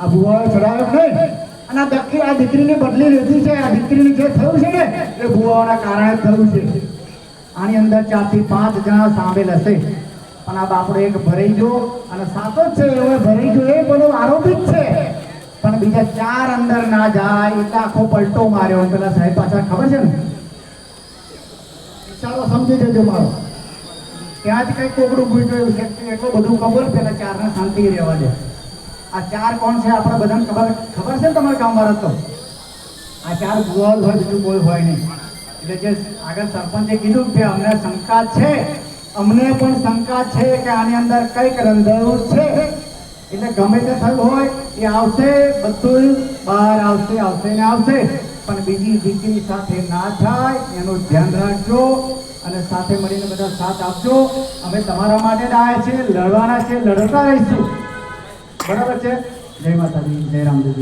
આ ભુવાએ ચડાવ્યો નહીં અને આ દક્ષિણ આ દીકરીની બદલી લીધી છે. આ દીકરીને જે થયું છે ને, એ ભુવાઓના કારણે થયું છે. આની અંદર ચારથી પાંચ જણા સામેલ હશે. પણ આ બાપડો એક ભરાઈ ગયો અને સાતો જ છે. એવો ભરાઈ ગયો એ બધો આરોપિત છે. પણ બીજા ચાર અંદર ના જાય એટલે આખો પલટો માર્યો. પેલા સાહેબ પાછા ખબર છે ને? ચાલો સમજી જજો મારો. ત્યાં જ કંઈક કોકડું ભૂલ્યું છે. એટલું બધું ખબર, પેલા ચારને શાંતિ રહેવા દે. આ ચાર કોણ છે આપણે બધાને ખબર? ખબર છે ને તમારા ગામવાળા તો? આ ચાર ભુવાઓ હોય, બીજું કોઈ હોય નહીં. એટલે જે આગળ સરપંચે કીધું કે અમને શંકા છે, અમને પણ શંકા છે કે આની અંદર કંઈક રંધાયું છે. એટલે ગમે તે થયું હોય, એ આવશે, બધું બહાર આવશે આવશે ને આવશે. પણ બીજી દીકરી સાથે ના થાય, એનું ધ્યાન રાખજો અને સાથે મળીને બધા સાથ આપજો. અમે તમારા માટે જ આવ્યા છીએ, લડવાના છે લડતા રહીશું. બરાબર છે? જય માતાજી જય રામદેવ